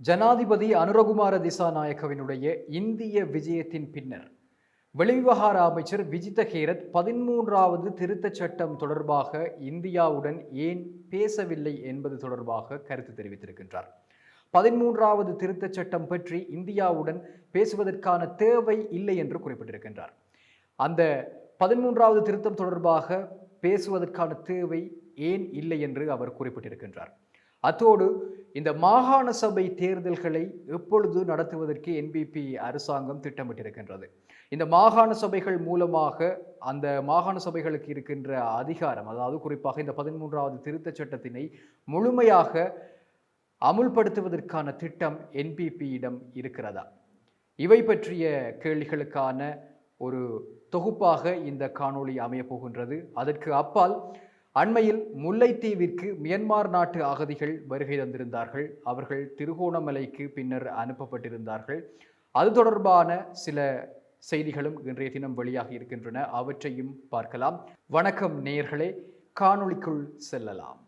ஜனாதிபதி அனுரகுமார திசாநாயக்கவினுடைய இந்திய விஜயத்தின் பின்னர் வெளிவிவகார அமைச்சர் விஜித ஹேரத் பதிமூன்றாவது திருத்தச் சட்டம் தொடர்பாக இந்தியாவுடன் ஏன் பேசவில்லை என்பது தொடர்பாக கருத்து தெரிவித்திருக்கின்றார். பதிமூன்றாவது திருத்தச் சட்டம் பற்றி இந்தியாவுடன் பேசுவதற்கான தேவை இல்லை என்று குறிப்பிட்டிருக்கின்றார். அந்த பதிமூன்றாவது திருத்தம் தொடர்பாக பேசுவதற்கான தேவை ஏன் இல்லை என்று அவர் குறிப்பிட்டிருக்கின்றார். அத்தோடு இந்த மாகாண சபை தேர்தல்களை எப்பொழுது நடத்துவதற்கு என்பிபி அரசாங்கம் திட்டமிட்டிருக்கின்றது? இந்த மாகாண சபைகள் மூலமாக அந்த மாகாண சபைகளுக்கு இருக்கின்ற அதிகாரம் அதாவது குறிப்பாக இந்த பதிமூன்றாவது திருத்தச் சட்டத்தினை முழுமையாக அமுல்படுத்துவதற்கான திட்டம் என்பிபியிடம் இருக்கிறதா? இவை பற்றிய கேள்விகளுக்கான ஒரு தொகுப்பாக இந்த காணொளி அமையப் போகின்றது. அதற்கு அப்பால் அண்மையில் முல்லைத்தீவிற்கு மியன்மார் நாட்டு அகதிகள் வருகை தந்திருந்தார்கள். அவர்கள் திருகோணமலைக்கு பின்னர் அனுப்பப்பட்டிருந்தார்கள். அது தொடர்பான சில செய்திகளும் இன்றைய தினம் வெளியாகி இருக்கின்றன. அவற்றையும் பார்க்கலாம். வணக்கம் நேயர்களே. காணொளிக்குள் செல்லலாம்.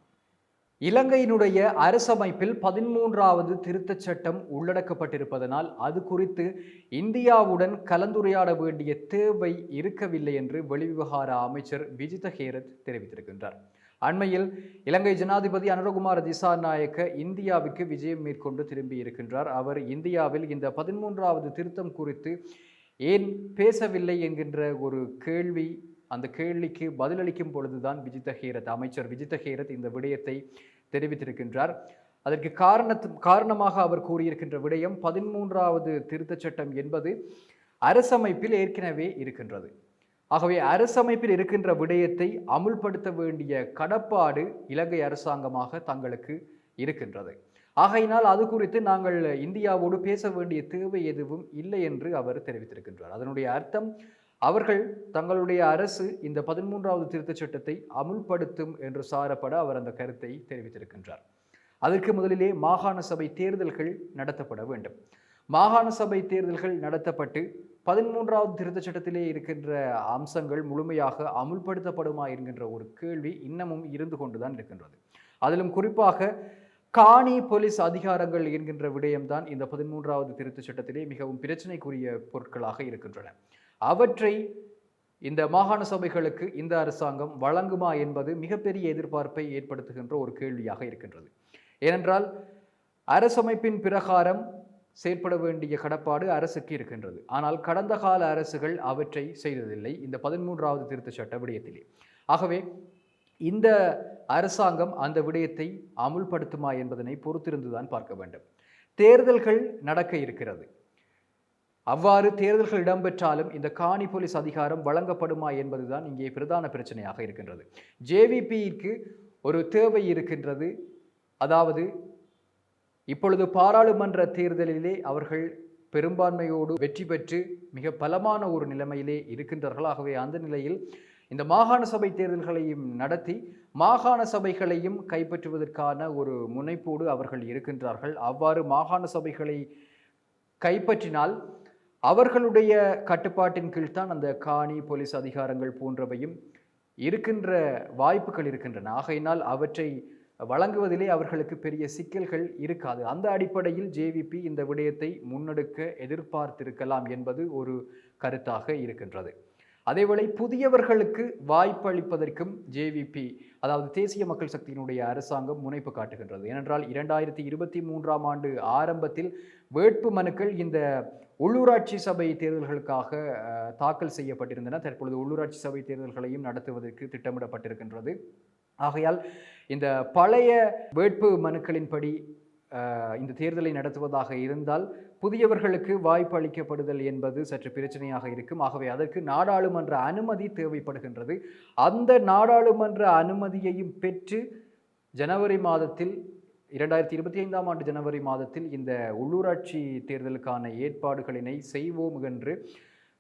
இலங்கையினுடைய அரசமைப்பில் பதிமூன்றாவது திருத்தச் சட்டம் உள்ளடக்கப்பட்டிருப்பதனால் அது குறித்து இந்தியாவுடன் கலந்துரையாட வேண்டிய தேவை இருக்கவில்லை என்று வெளிவிவகார அமைச்சர் விஜித ஹேரத் தெரிவித்திருக்கின்றார். அண்மையில் இலங்கை ஜனாதிபதி அனுரகுமார திசாநாயக்க இந்தியாவிற்கு விஜயம் மேற்கொண்டு திரும்பி இருக்கின்றார் அவர் இந்தியாவில் இந்த பதிமூன்றாவது திருத்தம் குறித்து ஏன் பேசவில்லை என்கின்ற ஒரு கேள்வி அந்த கேள்விக்கு பதிலளிக்கும் பொழுதுதான் விஜித ஹேரத் அமைச்சர் விஜித ஹேரத் இந்த விடயத்தை தெரிவித்திருக்கின்றார். அதற்கு காரணத்து காரணமாக அவர் கூறியிருக்கின்ற விடயம் பதிமூன்றாவது திருத்தச் சட்டம் என்பது அரசமைப்பில் ஏற்கனவே இருக்கின்றது. ஆகவே அரசமைப்பில் இருக்கின்ற விடயத்தை அமுல்படுத்த வேண்டிய கடப்பாடு இலங்கை அரசாங்கமாக தங்களுக்கு இருக்கின்றது. ஆகையினால் அது குறித்து நாங்கள் இந்தியாவோடு பேச வேண்டிய தேவை எதுவும் இல்லை என்று அவர் தெரிவித்திருக்கின்றார். அதனுடைய அர்த்தம் அவர்கள் தங்களுடைய அரசு இந்த பதிமூன்றாவது திருத்தச் சட்டத்தை அமுல்படுத்தும் என்று சாரப்பட அவர் அந்த கருத்தை தெரிவித்திருக்கின்றார். அதற்கு முதலிலே மாகாண சபை தேர்தல்கள் நடத்தப்பட வேண்டும். மாகாண சபை தேர்தல்கள் நடத்தப்பட்டு பதிமூன்றாவது திருத்தச் சட்டத்திலே இருக்கின்ற அம்சங்கள் முழுமையாக அமுல்படுத்தப்படுமா என்கின்ற ஒரு கேள்வி இன்னமும் இருந்து கொண்டுதான் இருக்கின்றது. அதிலும் குறிப்பாக காணி போலீஸ் அதிகாரங்கள் என்கின்ற விடயம்தான் இந்த பதிமூன்றாவது திருத்தச் சட்டத்திலே மிகவும் பிரச்சனைக்குரிய பொருட்களாக இருக்கின்றன. அவற்றை இந்த மாகாண சபைகளுக்கு இந்த அரசாங்கம் வழங்குமா என்பது மிகப்பெரிய எதிர்பார்ப்பை ஏற்படுத்துகின்ற ஒரு கேள்வியாக இருக்கின்றது. ஏனென்றால் அரசமைப்பின் பிரகாரம் செயற்பட வேண்டிய கடப்பாடு அரசுக்கு இருக்கின்றது. ஆனால் கடந்த கால அரசுகள் அவற்றை செய்ததில்லை இந்த பதிமூன்றாவது திருத்த சட்ட விடயத்திலே. ஆகவே இந்த அரசாங்கம் அந்த விடயத்தை அமுல்படுத்துமா என்பதனை பொறுத்திருந்துதான் பார்க்க வேண்டும். தேர்தல்கள் நடக்க இருக்கிறது. அவ்வாறு தேர்தல்கள் இடம்பெற்றாலும் இந்த காணி போலீஸ் அதிகாரம் வழங்கப்படுமா என்பதுதான் இங்கே பிரதான பிரச்சனையாக இருக்கின்றது. ஜேவிபிக்கு ஒரு தேவை இருக்கின்றது. அதாவது இப்பொழுது பாராளுமன்ற தேர்தலிலே அவர்கள் பெரும்பான்மையோடு வெற்றி பெற்று மிக பலமான ஒரு நிலைமையிலே இருக்கின்றார்கள் ஆகவே அந்த நிலையில் இந்த மாகாண சபை தேர்தல்களையும் நடத்தி மாகாண சபைகளையும் கைப்பற்றுவதற்கான ஒரு முனைப்போடு அவர்கள் இருக்கின்றார்கள். அவ்வாறு மாகாண சபைகளை கைப்பற்றினால் அவர்களுடைய கட்டுப்பாட்டின் கீழ்தான் அந்த காணி போலீஸ் அதிகாரங்கள் போன்றவையும் இருக்கின்ற வாய்ப்புகள் இருக்கின்றன. ஆகையினால் அவற்றை வழங்குவதிலே அவர்களுக்கு பெரிய சிக்கல்கள் இருக்காது. அந்த அடிப்படையில் ஜேவிபி இந்த விடயத்தை முன்னெடுக்க எதிர்பார்த்திருக்கலாம் என்பது ஒரு கருத்தாக இருக்கின்றது. அதேவேளை புதியவர்களுக்கு வாய்ப்பளிப்பதற்கும் ஜேவிபி அதாவது தேசிய மக்கள் சக்தியினுடைய அரசாங்கம் முனைப்பு காட்டுகின்றது. ஏனென்றால் இரண்டாயிரத்தி இருபத்தி மூன்றாம் ஆண்டு ஆரம்பத்தில் வேட்பு மனுக்கள் இந்த உள்ளூராட்சி சபை தேர்தல்களுக்காக தாக்கல் செய்யப்பட்டிருந்தன. தற்பொழுது உள்ளூராட்சி சபை தேர்தல்களையும் நடத்துவதற்கு திட்டமிடப்பட்டிருக்கின்றது. ஆகையால் இந்த பழைய வேட்பு மனுக்களின்படி இந்த தேர்தலை நடத்துவதாக இருந்தால் புதியவர்களுக்கு வாய்ப்பு அளிக்கப்படுதல் என்பது சற்று பிரச்சனையாக இருக்கும். ஆகவே அதற்கு நாடாளுமன்ற அனுமதி தேவைப்படுகின்றது. அந்த நாடாளுமன்ற அனுமதியையும் பெற்று ஜனவரி மாதத்தில் இரண்டாயிரத்தி இருபத்தி ஐந்தாம் ஆண்டு ஜனவரி மாதத்தில் இந்த உள்ளூராட்சி தேர்தலுக்கான ஏற்பாடுகளினை செய்வோம் என்று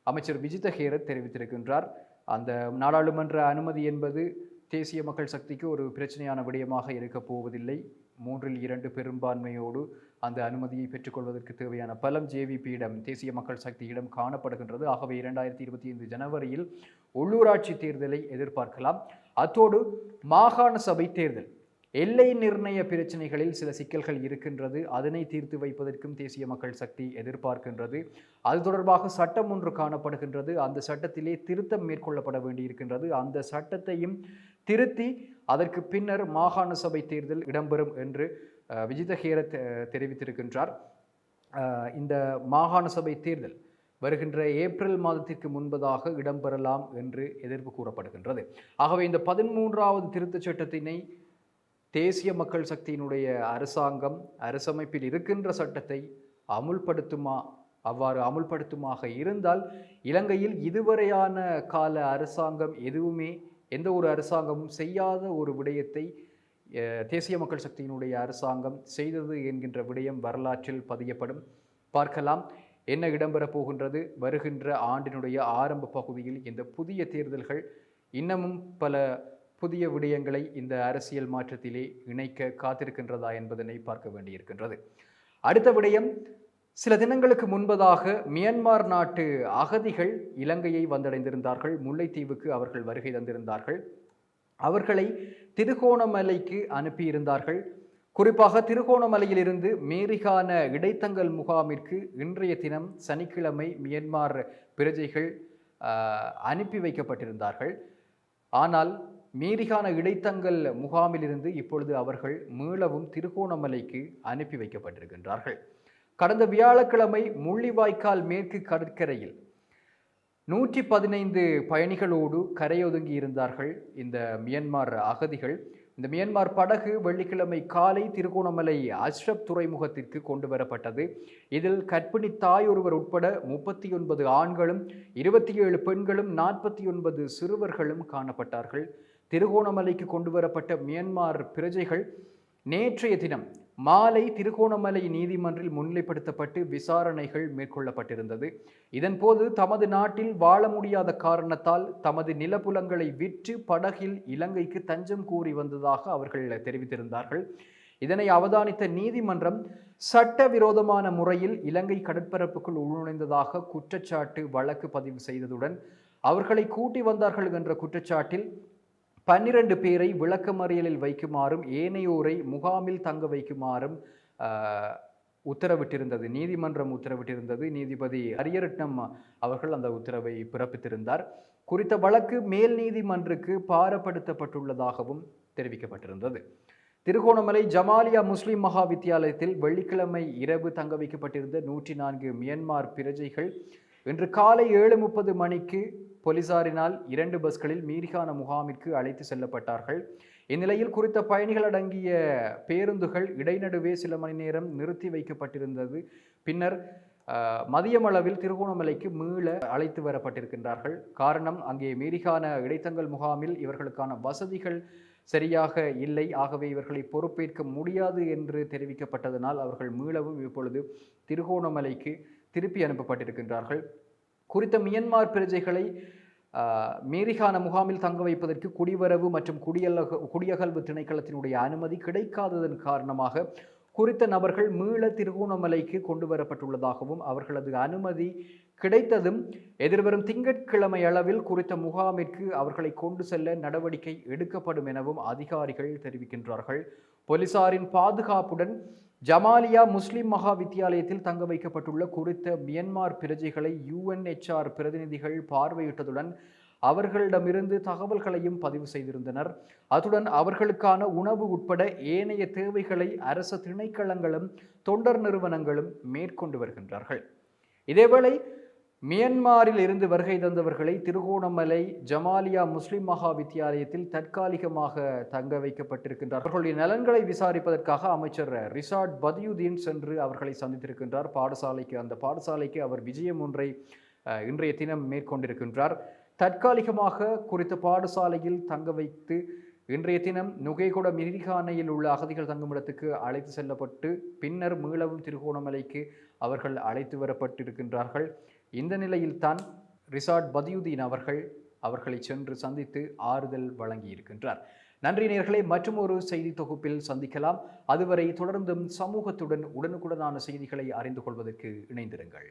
அமைச்சர் விஜித ஹேரத் தெரிவித்திருக்கின்றார். அந்த நாடாளுமன்ற அனுமதி என்பது தேசிய மக்கள் சக்திக்கு ஒரு பிரச்சனையான விடயமாக இருக்கப் போவதில்லை. மூன்றில் இரண்டு பெரும்பான்மையோடு அந்த அனுமதியை பெற்றுக்கொள்வதற்கு தேவையான பலம் ஜேவிபியிடம் தேசிய மக்கள் சக்தியிடம் காணப்படுகின்றது. ஆகவே இரண்டாயிரத்தி இருபத்தி ஐந்து ஜனவரியில் உள்ளூராட்சி தேர்தலை எதிர்பார்க்கலாம். அத்தோடு மாகாண சபை தேர்தல். எல்லை நிர்ணய பிரச்சனைகளில் சில சிக்கல்கள் இருக்கின்றது. அதனை தீர்த்து வைப்பதற்கும் தேசிய மக்கள் சக்தி எதிர்பார்க்கின்றது. அது தொடர்பாக சட்டம் ஒன்று காணப்படுகின்றது. அந்த சட்டத்திலே திருத்தம் மேற்கொள்ளப்பட வேண்டியிருக்கின்றது. அந்த சட்டத்தையும் திருத்தி அதற்கு பின்னர் மாகாண சபை தேர்தல் இடம்பெறும் என்று விஜித ஹேர தெ- தெரிவித்திருக்கின்றார். இந்த மாகாண சபை தேர்தல் வருகின்ற ஏப்ரல் மாதத்திற்கு முன்பதாக இடம்பெறலாம் என்று எதிர்ப்பு கூறப்படுகின்றது. ஆகவே இந்த பதிமூன்றாவது திருத்தச் சட்டத்தினை தேசிய மக்கள் சக்தியினுடைய அரசாங்கம் அரசமைப்பில் இருக்கின்ற சட்டத்தை அமுல்படுத்துமா அவ்வாறு அமுல்படுத்துமாக இருந்தால் இலங்கையில் இதுவரையான கால அரசாங்கம் எதுவுமே எந்த ஒரு அரசாங்கமும் செய்யாத ஒரு விடயத்தை தேசிய மக்கள் சக்தியினுடைய அரசாங்கம் செய்தது என்கின்ற விடயம் வரலாற்றில் பதியப்படும். பார்க்கலாம் என்ன இடம்பெறப் போகின்றது? வருகின்ற ஆண்டினுடைய ஆரம்ப பகுதியில் இந்த புதிய தேர்தல்கள் இன்னமும் பல புதிய விடயங்களை இந்த அரசியல் மாற்றத்திலே இணைக்க காத்திருக்கின்றதா என்பதனை பார்க்க வேண்டியிருக்கின்றது. அடுத்த விடயம் சில தினங்களுக்கு முன்பதாக மியான்மர் நாட்டு அகதிகள் இலங்கையை வந்தடைந்திருந்தார்கள். முல்லைத்தீவுக்கு அவர்கள் வருகை தந்திருந்தார்கள். அவர்களை திருகோணமலைக்கு அனுப்பியிருந்தார்கள். குறிப்பாக திருகோணமலையிலிருந்து மேரிகான இடைத்தங்கல் முகாமிற்கு இன்றைய தினம் சனிக்கிழமை மியன்மார் பிரஜைகள் அனுப்பி வைக்கப்பட்டிருந்தார்கள். ஆனால் மீரிகான இடைத்தங்கல் முகாமிலிருந்து இப்பொழுது அவர்கள் மீளவும் திருகோணமலைக்கு அனுப்பி வைக்கப்பட்டிருக்கின்றார்கள். கடந்த வியாழக்கிழமை முள்ளிவாய்க்கால் மேற்கு கடற்கரையில் நூற்றி பதினைந்து பயணிகளோடு கரையொதுங்கி இருந்தார்கள் இந்த மியன்மார் அகதிகள். இந்த மியன்மார் படகு வெள்ளிக்கிழமை காலை திருகோணமலை அஷ்ரப் துறைமுகத்திற்கு கொண்டு வரப்பட்டது இதில் கர்ப்பிணி தாய் ஒருவர் உட்பட முப்பத்தி ஒன்பது ஆண்களும் இருபத்தி ஏழு பெண்களும் நாற்பத்தி ஒன்பது சிறுவர்களும் காணப்பட்டார்கள். திருகோணமலைக்கு கொண்டு வரப்பட்ட மியன்மார் பிரஜைகள் நேற்றைய தினம் மாலை திருகோணமலை நீதிமன்றில் முன்னிலைப்படுத்தப்பட்டு விசாரணைகள் மேற்கொள்ளப்பட்டிருந்தது. இதன்போது தமது நாட்டில் வாழ முடியாத காரணத்தால் தமது நிலப்புலங்களை விற்று படகில் இலங்கைக்கு தஞ்சம் கூறி வந்ததாக அவர்கள் தெரிவித்திருந்தார்கள். இதனை அவதானித்த நீதிமன்றம் சட்டவிரோதமான முறையில் இலங்கை கடற்பரப்புக்குள் உள்நுழைந்ததாக குற்றச்சாட்டு வழக்கு பதிவு செய்ததுடன் அவர்களை கூட்டி வந்தார்கள் என்ற குற்றச்சாட்டில் பன்னிரண்டு பேரை விளக்கமறியலில் வைக்குமாறும் ஏனையோரை முகாமில் தங்க வைக்குமாறும் உத்தரவிட்டிருந்தது. நீதிமன்றம் உத்தரவிட்டிருந்தது. நீதிபதி அரியரட்னம் அவர்கள் அந்த உத்தரவை பிறப்பித்திருந்தார். குறித்த வழக்கு மேல் நீதிமன்றுக்கு பாரப்படுத்தப்பட்டுள்ளதாகவும் தெரிவிக்கப்பட்டிருந்தது. திருகோணமலை ஜமாலியா முஸ்லிம் மகா வித்தியாலயத்தில் வெள்ளிக்கிழமை இரவு தங்க வைக்கப்பட்டிருந்த நூற்றி நான்கு மியன்மார் பிரஜைகள் இன்று காலை ஏழு முப்பது மணிக்கு போலீசாரினால் இரண்டு பஸ்களில் மீரிகான முகாமிற்கு அழைத்து செல்லப்பட்டார்கள். இந்நிலையில் குறித்த பயணிகள் அடங்கிய பேருந்துகள் இடைநடுவே சில மணி நேரம் நிறுத்தி வைக்கப்பட்டிருந்தது. பின்னர் மதியமளவில் திருகோணமலைக்கு மீள அழைத்து வரப்பட்டிருக்கின்றார்கள். காரணம் அங்கே மீரிகான இடைத்தங்கல் முகாமில் இவர்களுக்கான வசதிகள் சரியாக இல்லை. ஆகவே இவர்களை பொறுப்பேற்க முடியாது என்று தெரிவிக்கப்பட்டதனால் அவர்கள் மீளவும் இப்பொழுது திருகோணமலைக்கு திருப்பி அனுப்பப்பட்டிருக்கின்றார்கள். குறித்த மியன்மார் பிரஜைகளை மேரிகான முகாமில் தங்க வைப்பதற்கு குடிவரவு மற்றும் குடியலக குடியகல்வு திணைக்களத்தினுடைய அனுமதி கிடைக்காததன் காரணமாக குறித்த நபர்கள் மீள திருகோணமலைக்கு கொண்டு வரப்பட்டுள்ளதாகவும் அவர்களது அனுமதி கிடைத்ததும் எதிர்வரும் திங்கட்கிழமை அளவில் குறித்த முகாமிற்கு அவர்களை கொண்டு செல்ல நடவடிக்கை எடுக்கப்படும் எனவும் அதிகாரிகள் தெரிவிக்கின்றார்கள். போலீசாரின் பாதுகாப்புடன் ஜமாலியா முஸ்லிம் மகா வித்தியாலயத்தில் தங்க வைக்கப்பட்டுள்ள குறித்த மியன்மார் பிரஜைகளை யுஎன்எச்ஆர் பிரதிநிதிகள் பார்வையிட்டதுடன் அவர்களிடமிருந்து தகவல்களையும் பதிவு செய்திருந்தனர். அத்துடன் அவர்களுக்கான உணவு உட்பட ஏனைய தேவைகளை அரசு திணைக்களங்களும் தொண்டர் நிறுவனங்களும் மேற்கொண்டு வருகின்றார்கள். இதேவேளை மியன்மாரில் இருந்து வருகை தந்தவர்களை திருகோணமலை ஜமாலியா முஸ்லிம் மகா வித்தியாலயத்தில் தற்காலிகமாக தங்க வைக்கப்பட்டிருக்கின்றார். அவர்களுடைய நலன்களை விசாரிப்பதற்காக அமைச்சர் ரிசார்ட் பதியுதீன் சென்று அவர்களை சந்தித்திருக்கின்றார். பாடசாலைக்கு அந்த பாடசாலைக்கு அவர் விஜயம் ஒன்றை இன்றைய தினம் மேற்கொண்டிருக்கின்றார். தற்காலிகமாக குறித்த பாடசாலையில் தங்க வைத்து இன்றைய தினம் நுகைகொட மிரிகானையில் உள்ள அகதிகள் தங்குமிடத்துக்கு அழைத்து செல்லப்பட்டு பின்னர் மீளவும் திருகோணமலைக்கு அவர்கள் அழைத்து வரப்பட்டிருக்கின்றார்கள். இந்த நிலையில்தான் ரிசார்ட் பதியுதீன் அவர்கள் அவர்களை சென்று சந்தித்து ஆறுதல் வழங்கியிருக்கின்றார். நன்றி நேர்களை மற்றும் ஒரு செய்தி தொகுப்பில் சந்திக்கலாம். அதுவரை தொடர்ந்தும் சமூகத்துடன் உடனுக்குடனான செய்திகளை அறிந்து கொள்வதற்கு இணைந்திருங்கள்.